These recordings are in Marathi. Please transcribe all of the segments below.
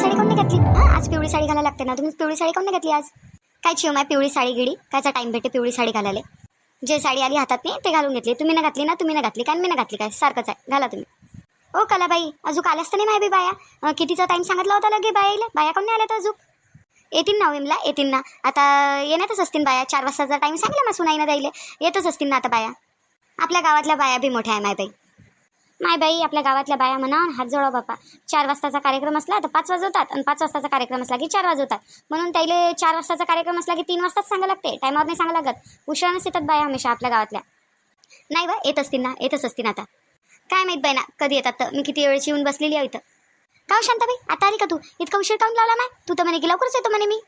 साडी कोण नाही घातली? हां आज पिवळी साडी घालायला लागते ना. तुम्ही पिवळी साडी कोण नाही घातली आज? काय चिव माय पिवळी साडी गिडी? कायचा टाईम भेटे पिवळी साडी घालायला? जे साडी आली हातात नाही ते घालून घेतली. तुम्ही ना घातली ना तुम्ही ना घातली. काय मी ना घातली काय? सारखंच आहे. घाला तुम्ही. ओ कलाबाई अजून आल्यास तर नाही माय बी बाया? कितीचा टाईम सांगितला होता लगे बायाला बाया कोण नाही आल्या तर अजून? येतील ना विमला? येतील ना. आता येण्यातच असतील बाया. चार वाजताचा टाईम सांगला ना सुनाईनं द्यायले येतच असतील ना आता बाया. आपल्या गावातल्या बाया बी मोठ्या आहे मायबाई मायबाई आपल्या गावातल्या बाया म्हणा हात जोडा बापा. चार वाजताचा कार्यक्रम असला तर पाच वाजवतात आणि पाच वाजताचा कार्यक्रम असला की चार वाजवतात. म्हणून त्याला चार वाजताचा कार्यक्रम असला की तीन वाजताच सांगा लागते. टायमावर नाही सांगा लागत. उशिरानच येतात बाया हमेशा आपल्या गावातल्या. नाही बा येत असतील ना येतच असतील आता. काय माहीत बाई ना कधी येतात तर. मी किती वेळची येऊन बसलेली आहे इथं. का शांताबाई आता आली का तू? इतका उशीर काऊन लावला नाही तू तर म्हणे की लवकरच येतो म्हणे मी.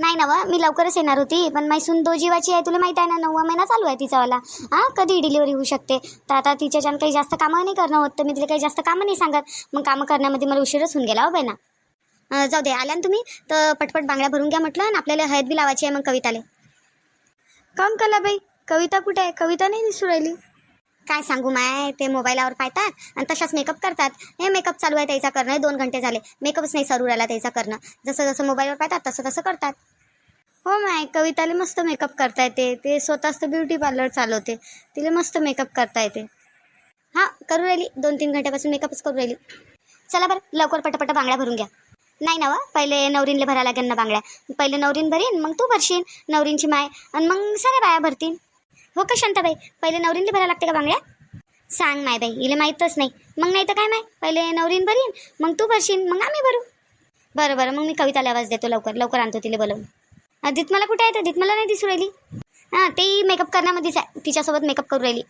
नाही ना व मी लवकरच येणार होती. पण मैसून दो जीवाची आहे तुला माहीत आहे ना नववा महिना चालू आहे तिचावाला हां कधी डिलिव्हरी होऊ शकते? तर आता तिच्याच्यानं काही जास्त कामं नाही करणं होत तर मी तिला काही जास्त कामं नाही सांगत. मग कामं करण्यामध्ये मला उशीरच होऊन गेला हो बहिणा. अं, जाऊ दे आल्या ना तुम्ही? तर पटपट बांगड्या भरून घ्या म्हटलं आणि आपल्याला हळद बी लावायची आहे मग कविताले. काम कला बाई कविता कुठे आहे? कविता नाही दिसू राहिली. काय सांगू माय? ते मोबाईलावर पाहतात आणि तशाच मेकअप करतात. हे मेकअप चालू आहे त्याचा करणं. दोन घंटे झाले. मेकअपच नाही सरू राहिला त्याचा करणं. जसं जसं मोबाईलवर पाहतात तसं तसं करतात. हो माय कविताला मस्त मेकअप करता येते. ते स्वतःच तर ब्युटी पार्लर चालवते. तिला मस्त मेकअप करता येते. हां करू राहिली. दोन तीन घंट्यापासून मेकअपच करू राहिली. चला बरं लवकर पटापट बांगड्या भरून घ्या. नाही ना व पहिले नवरींला भरायला लागेल ना बांगड्या. पहिले नवरीन भरीन मग तू भरशील. नवरींची माय. आणि मग साऱ्या बाया भरतील. हो का शांताबाई? पहिले नवरीनले भरायला लागते का बांगड्या? सांग माय बाई इले माहीतच नाही. मग नाही तर काय माय? पहिले नवरीन भरीन मग तू भरशील मग आम्ही भरू. बरं बरं मग मी कविताला आवाज देतो लवकर लवकर आणतो तिला बोलवून. अं, मला कुठे आहे तर? मला नाही दिसू राहिली. हां तेही मेकअप करण्यामध्येच आहे. तिच्यासोबत मेकअप करू राहिली.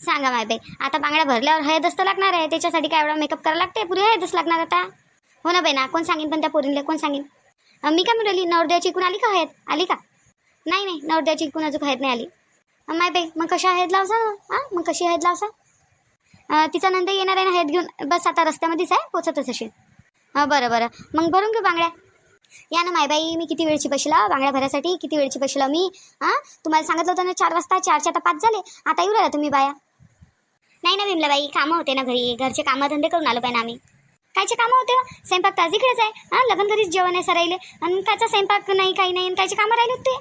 सांगा माय बाई आता बांगड्या भरल्यावर हळदच तर लागणार आहे. त्याच्यासाठी काय एवढा मेकअप करायला लागते? पुरी हळदच लागणार आता. हो ना बाई ना कोण सांगेन पण त्या पोरींले? कोण सांगेन? मी काय म्हणली नवरदेवाची इकून आली का हयात? आली का? नाही नाही नवरदेवाची इकून अजून हयात नाही आली. माय बाई मग कशा आहेत लावसा? हां मग कशी आहेत लावसा? तिचा नंतर येणार आहे ना हेत घेऊन. बस आता रस्त्यामध्येच आहे पोचतच असेल. हां बरं बरं. मग भरून घेऊ बांगड्या. या ना मायबाई मी किती वेळची बसला? बांगड्या भरायसाठी किती वेळची बसला मी? हां तुम्हाला सांगितलं होतं ना चार वाजता चारच्या आता पाच झाले. आता येऊ राहिला तुम्ही बाया. नाही ना विमलाबाई कामं होते ना घरी. घरचे कामं धंदे करून आलो पाहिजे आम्ही. कायचे कामं होते? स्वयंपाक तर आज इकडेच आहे. हां लग्न घरीच जेवण आहे सरायले आणि कायचा स्वयंपाक नाही काही नाही आणि कायचे कामं राहिले होते?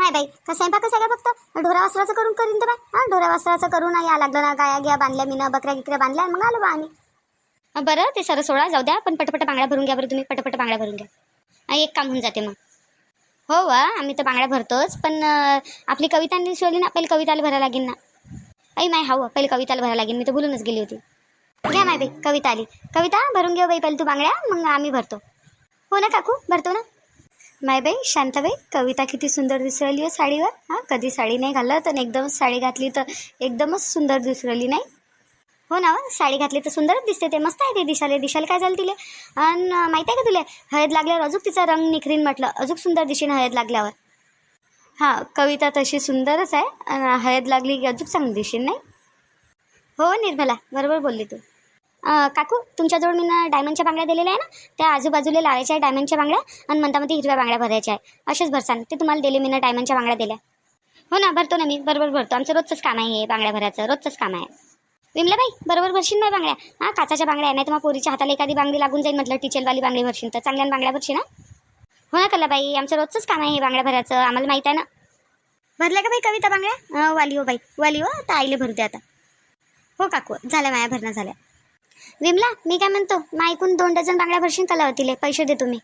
नाही बाई का स्वयंपाक आहे का फक्त? ढोरा वस्त्राचं करून करीन तर बाय हा ढोरा वस्त्राचं करून या लागलं ना गाया गिया बांधल्या मी बकऱ्या गिकऱ्या बांधल्या मग आलो बा आम्ही. बरं ते सर सोळा जाऊ द्या पण पटपट बांगड्या भरून घ्या बरं तुम्ही पटपट बांगड्या भरून घ्या. एक काम होऊन जाते मग. हो वा आम्ही तर बांगड्या भरतोच पण आपली कविता शिवली ना पहिले कविताला भरायला लागेल ना. आई माय हाव पहिले कविताला भरायला लागेल मी तर बोलूनच गेली होती. घ्या माय बाई कविता आली. कविता भरून घेऊ बाई पहिले तू बांगड्या मग आम्ही भरतो. हो ना काकू भरतो ना? मायबाई शांताबाई कविता किती सुंदर दिसू राहिली आहे हो साडीवर. हां कधी साडी नाही घालत आणि एकदमच साडी घातली तर एकदमच सुंदर दिसू राहिली नाही. हो ना हो, साडी घातली तर सुंदरच दिसते ते मस्त आहे ते दिशाले. दिशाला काय झालं तिले? आणि माहिती आहे का तुला? हळद लागल्यावर अजून तिचा रंग निखरीन म्हटलं अजून सुंदर दिशेन हळद लागल्यावर. हां कविता तशी सुंदरच आहे हळद लागली की अजून चांगली दिशेन नाही. हो निर्मला बरोबर बोलली तू. काकू तुमच्याजवळ मी ना डायमंडच्या बांगड्या दिलेल्या आहे ना? त्या आजूबाजूला लावायच्या आहे डायमंडच्या बांगड्या आणि म्हणतामध्ये हिरव्या बांगड्या भरायच्या आहे. असेच भरसान. ते तुम्हाला दिले मी ना डायमंडच्या बांगड्या दिल्या. हो ना भरतो ना मी. बरोबर भरतो. आमचं रोजचंच काम आहे हे बांगड्या भरायचं. रोजचंच काम आहे. विमलाबाई बरोबर भरशील ना बांगड्या? हां काचाच्या बांगड्या आहे. नाही तर मग पोरीच्या हाताला एखादी बांगडी लागून जाईल म्हटलं टिचेलवाली बांगडी भरशील तर. चांगल्या बांगड्या भरशील ना हो ना कलाबाई आमचं रोजचंच काम आहे हे बांगड्या भरायचं. आम्हाला माहीत आहे ना? भरल्या का बाई कविता बांगड्या? वाली हो बाई. वाली हो तर आईले भरू द्या आता. हो काकू झाल्या माया भरणं झाल्या. विमला मी काय म्हणतो? मग ऐकून दोन डझन बांगड्या भरशीन का लावतीले पैसे दे तुम्ही.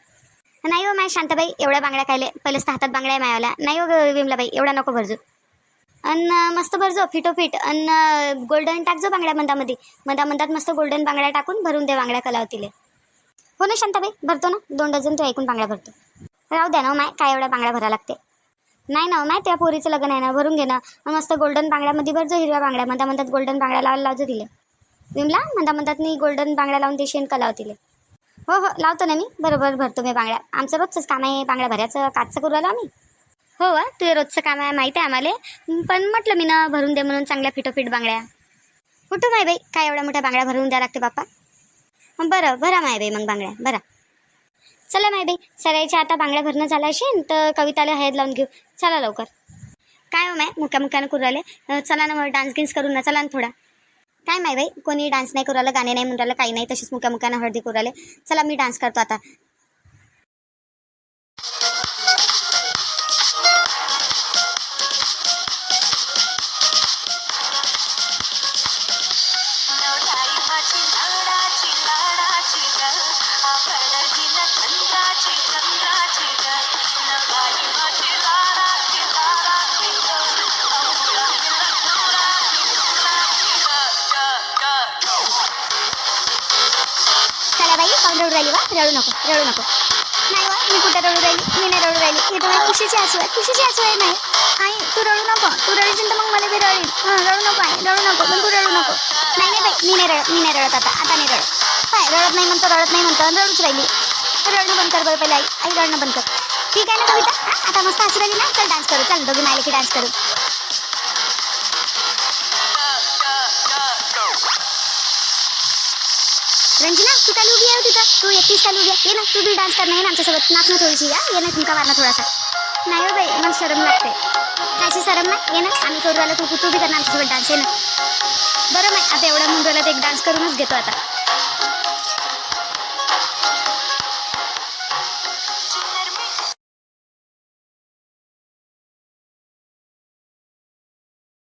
नाही हो माय शांताबाई एवढ्या बांगड्या खायले पहिलेच तर हातात बांगड्या आहे मायाला नाही हो ग विमलाबाई एवढा नको भरजो. अन मस्त भरजो फिटोफिट. अन गोल्डन टाकजो बांगड्या मंदामध्ये मंदा मंदात मस्त गोल्डन बांगड्या टाकून भरून दे बांगड्या कलावतीले हो ना शांताबाई भरतो ना? दोन डझन तू ऐकून बांगड्या भरतो. राहू द्या ना हो माय काय एवढ्या बांगड्या भरा लागते. नाही ना हो माय त्या पोरीचं लग्न आहे ना भरून घे ना. मस्त गोल्डन बांगड्यामध्ये भरजो हिरव्या बांगड्या. मंदा मंदात गोल्डन बांगड्या लावायला लावजो दिले विमला म्हणता म्हणतात मी गोल्डन बांगड्या लावून देशील का लावतील हो हो लावतो ना मी. बरोबर भरतो मी बांगड्या. आमचं रोजचंच काम आहे बांगड्या भरायचं काचचं करू आलो आम्ही. हो वा तुझं रोजचं काम आहे माहिती आहे आम्हाला. पण म्हटलं मी ना भरून दे म्हणून चांगल्या फिटोफिट बांगड्या. कुठं माय बाई? काय एवढ्या मोठ्या बांगड्या भरून द्या लागते बाप्पा? बरं भरा माय बाई मग बांगड्या भरा. चला माय बाई सरायच्या आता बांगड्या भरणं झालं असेल तर कविताला हळद लावून घेऊ. चला लवकर. काय हो माय मुक्या मुक्यानं करू राहिले चला ना मग डान्स गिन्स करू ना चला ना थोडा. काय माहिती बाई? कोणी डान्स नाही करू राहिलं गाणे नाही म्हणून राहिलं काही नाही तशीच मुक्या मुक्यानं हळदी करू चला मी डान्स करतो आता. चला पाहून रडू राहिली वा रडू नको रडू नको. नाही वा मी कुठे रडू राहिली? मी नाही रडू राहिली. हे तुम्हाला खुशीची हसू आहे. खुशीची हसू आहे नाही. आई तू रडू नको. तू रडशील तर मग मला बी रडील हां रडू नको आई रडू नको. पण तू रडू नको. नाही नाही बाई मी नाही रडत मी नाही रडत आता. आता नाही रडत. काय रडत नाही म्हणतो रडत नाही म्हणतो. रडूच राहिली. रडणं बंद कर बरं पहिले आई. आई रडणं बंद कर. ठीक आहे ना कविता? आता मस्त हसू राहिली ना? चल डान्स करू चल. दोघी मायले की डान्स करू. रंजना? तू काय उभी आहे हो तिथं. तू एकटीच काय उभी आहे. ये ना तू बी डान्स करणार ना आमच्यासोबत. नाच ना थोडीशी या. ये ना तुमका मारणं थोडासा. नाही हो बाई मला शरम लागते. कायची शरम नाही. ये ना आम्ही करू झालं तू तू बी करणार आमच्यासोबत डान्स ये ना. बरं माय आता एवढा म्हणून राहिला तर एक डान्स करूनच घेतो आता.